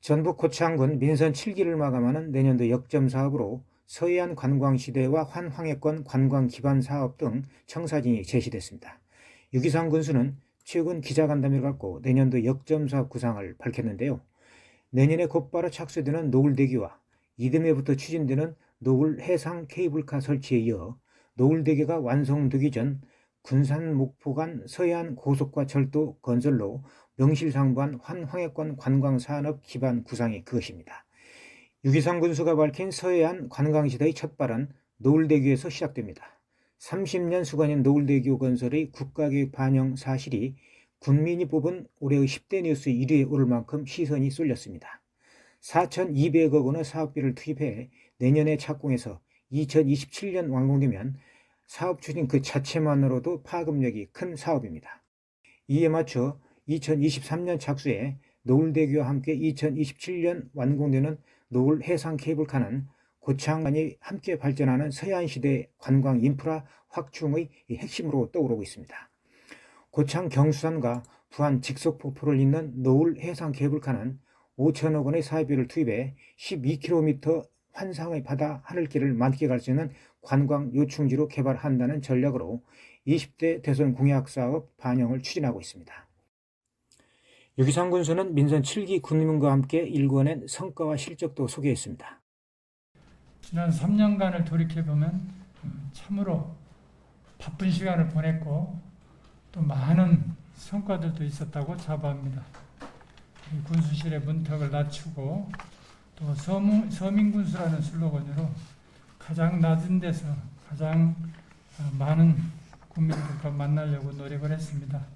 전북 고창군 민선 7기를 마감하는 내년도 역점 사업으로 서해안 관광시대와 환황해권 관광 기반 사업 등 청사진이 제시됐습니다. 유기상 군수는 최근 기자간담회를 갖고 내년도 역점 사업 구상을 밝혔는데요. 내년에 곧바로 착수되는 노을대교와 이듬해부터 추진되는 노을 해상 케이블카 설치에 이어 노을대교가 완성되기 전 군산 목포 간 서해안 고속과 철도 건설로 명실상부한 환황해권 관광산업 기반 구상이 그것입니다. 유기상 군수가 밝힌 서해안 관광시대의 첫 발은 노을대교에서 시작됩니다. 30년 수관인 노을대교 건설의 국가계획 반영 사실이 군민이 뽑은 올해의 10대 뉴스 1위에 오를 만큼 시선이 쏠렸습니다. 4,200억 원의 사업비를 투입해 내년에 착공해서 2027년 완공되면 사업 추진 그 자체만으로도 파급력이 큰 사업입니다. 이에 맞춰 2023년 착수에 노을대교와 함께 2027년 완공되는 노을 해상 케이블카는 고창간이 함께 발전하는 서해안 시대 관광 인프라 확충의 핵심으로 떠오르고 있습니다. 고창 경수산과 부안 직속폭포를 잇는 노을 해상 케이블카는 5천억 원의 사업비를 투입해 12km 환상의 바다 하늘길을 만끽할 수 있는 관광 요충지로 개발한다는 전략으로 20대 대선 공약 사업 반영을 추진하고 있습니다. 유기상 군수는 민선 7기 군민과 함께 일궈낸 성과와 실적도 소개했습니다. 지난 3년간을 돌이켜보면 음, 참으로 바쁜 시간을 보냈고 또 많은 성과들도 있었다고 자부합니다. 이 군수실의 문턱을 낮추고 또 서민군수라는 슬로건으로 가장 낮은 데서 가장 어, 많은 국민들과 만나려고 노력을 했습니다.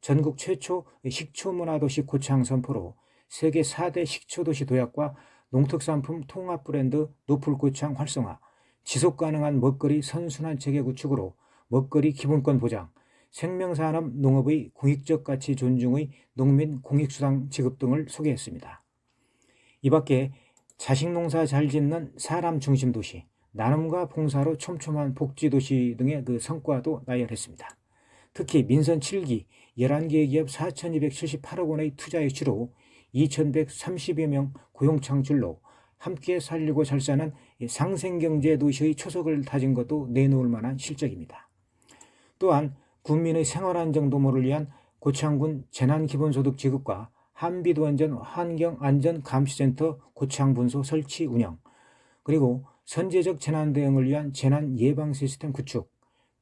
전국 최초 식초 문화도시 고창 선포로 세계 4대 식초도시 도약과 농특산품 통합 브랜드 노풀고창 활성화, 지속 가능한 먹거리 선순환 체계 구축으로 먹거리 기본권 보장, 생명산업 농업의 공익적 가치 존중의 농민 공익수당 지급 등을 소개했습니다. 이 밖에 자식 농사 잘 짓는 사람 중심 도시, 나눔과 봉사로 촘촘한 복지 도시 등의 그 성과도 나열했습니다. 특히 민선 7기 11개 기업 4,278억 원의 투자 유치로 2,130여 명 고용 창출로 함께 살리고 잘 사는 상생경제 도시의 초석을 다진 것도 내놓을 만한 실적입니다. 또한 국민의 생활안정 도모를 위한 고창군 재난기본소득 지급과 한비도안전 환경안전감시센터 고창분소 설치 운영, 그리고 선제적 재난 대응을 위한 재난 예방 시스템 구축,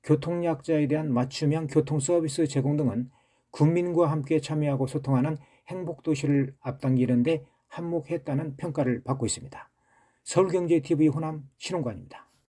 교통약자에 대한 맞춤형 교통 서비스 제공 등은 국민과 함께 참여하고 소통하는 행복도시를 앞당기는 데 한몫했다는 평가를 받고 있습니다. 서울경제TV 호남 신홍관입니다.